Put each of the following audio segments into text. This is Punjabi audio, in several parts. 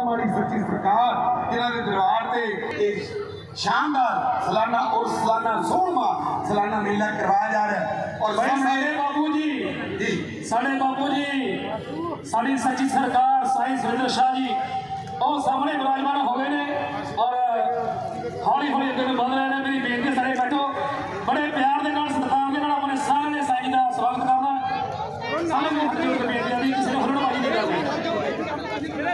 ਮਾੜੀ ਸੱਚੀ ਸਰਕਾਰ ਜਿਨ੍ਹਾਂ ਦੇ ਦਰਬਾਰ ਤੇ ਇਹ ਸ਼ਾਨਦਾਰ ਸਾਲਾਨਾ ਔਰ ਸਾਲਾਨਾ ਸੋਹਣਵਾ ਸਾਲਾਨਾ ਮੇਲਾ ਕਰਵਾਇਆ ਜਾ ਰਿਹਾ ਹੈ। ਔਰ ਸਾਡੇ ਬਾਪੂ ਜੀ। ਜੀ। ਸਾਡੇ ਬਾਪੂ ਜੀ। ਸਾਡੀ ਸੱਚੀ ਸਰਕਾਰ ਸਾਈਂ ਸੁਰਿੰਦਰ ਸ਼ਾਹ ਜੀ ਉਹ ਸਾਹਮਣੇ ਵਿਰਾਜਮਾਨ ਹੋ ਗਏ ਨੇ। ਔਰ ਹੌਲੀ ਹੌਲੀ ਅੱਗੇ ਨੂੰ ਵਧ ਰਹੇ ਨੇ। ਮੇਰੀ ਬੇਨਤੀ ਸਾਰੇ ਬੈਠੋ। ਬੜੇ ਪਿਆਰ ਦੇ ਨਾਲ ਸਤਿਕਾਰ ਦੇ ਨਾਲ ਆਪਣੇ ਸਾਰੇ ਸਾਈਂ ਦਾ ਸਵਾਗਤ ਕਰਨਾ ਸਾਰੇ ਜੋੜ ਕੇ ਬੇਨਤੀ ਹੈ ਵੀ ਕਿਸੇ ਨੂੰ ਹਲੜਬਾਜ਼ੀ ਨਹੀਂ ਕਰਨੀ।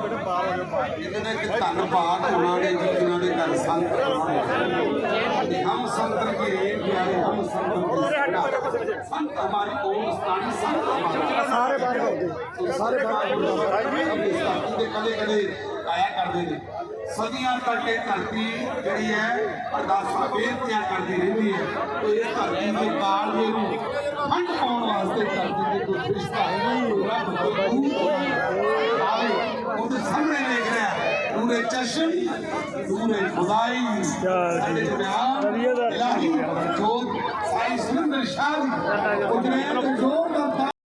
ਔਰ ਦੇ ਧੰਨਵਾਦ ਉਹਨਾਂ ਨੇ ਜੀ ਜਿਨ੍ਹਾਂ ਦੇ ਘਰ ਸੰਤ ਆਉਣੇ ਹਮ ਸੰਤਨ ਕੇ ਰੇਤ ਪਿਆਰੇ ਹਮ ਸੰਤਨ ਕੇ ਸਿਰਾ ਸੰਤ ਹਮਾਰੀ ਓਮ ਸਤਾਨੀ ਸੰਤ ਹਮਾਰਾ ਸਾਰੇ ਬਾਹਰ ਆਉਂਦੇ ਸਾਰੇ ਬਾਹਰ ਦੇ ਕਦੇ ਕਦੇ ਆਇਆ ਕਰਦੇ ਨੇ ਸਦੀਆਂ ਤੱਕ ਇਹ ਧਰਤੀ ਜਿਹੜੀ ਹੈ ਅਰਦਾਸਾਂ ਬੇਨਤੀਆਂ ਕਰਦੀ ਰਹਿੰਦੀ ਹੈ ਤੇ ਇਹ ਧਰਤੀ ਦੇ ਕਾਲ ਦੇ ਨੂੰ ਖੰਡ ਪਾਉਣ ਵਾਸਤੇ ਧਰਤੀ ਦੇ ਕੋਈ ਰਿਸ਼ਤਾ ਕੋਈ ਰੱਬ ਕੋਈ چشم نور خدائی الہی جو سائی سندر شاد قدرت